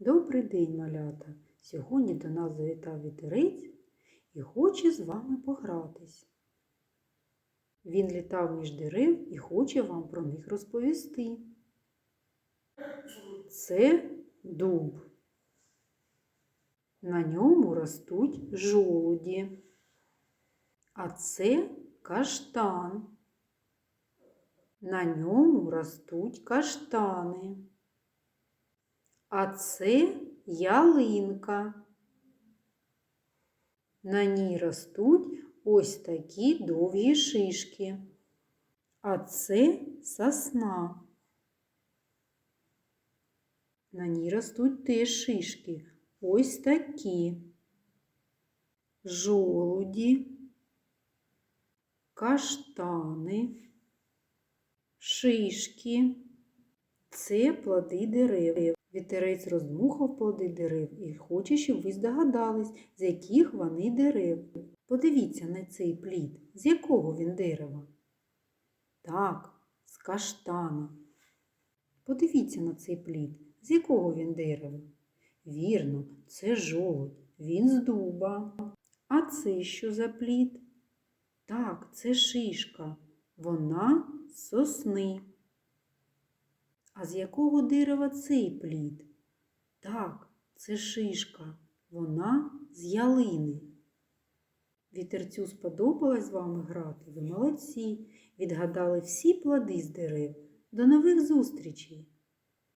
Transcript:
Добрий день, малята! Сьогодні до нас завітав вітерець і хоче з вами погратись. Він літав між дерев і хоче вам про них розповісти. Це дуб. На ньому ростуть жолуді. А це каштан. На ньому ростуть каштани. А це ялинка. На ній ростуть ось такі довгі шишки. А це сосна. На ній ростуть теж шишки. Ось такі. Жолуді, каштани, шишки. Це плоди дерев. Вітерець роздмухав плоди дерев і хоче, щоб ви здогадались, з яких вони дерев. Подивіться на цей плід, з якого він дерева. Так, з каштана. Подивіться на цей плід, з якого він дерева. Вірно, це жолудь, він з дуба. А це що за плід? Так, це шишка. Вона з сосни. А з якого дерева цей плід? Так, це шишка. Вона з ялини. Вітерцю сподобалось з вами грати. Ви молодці. Відгадали всі плоди з дерев. До нових зустрічей!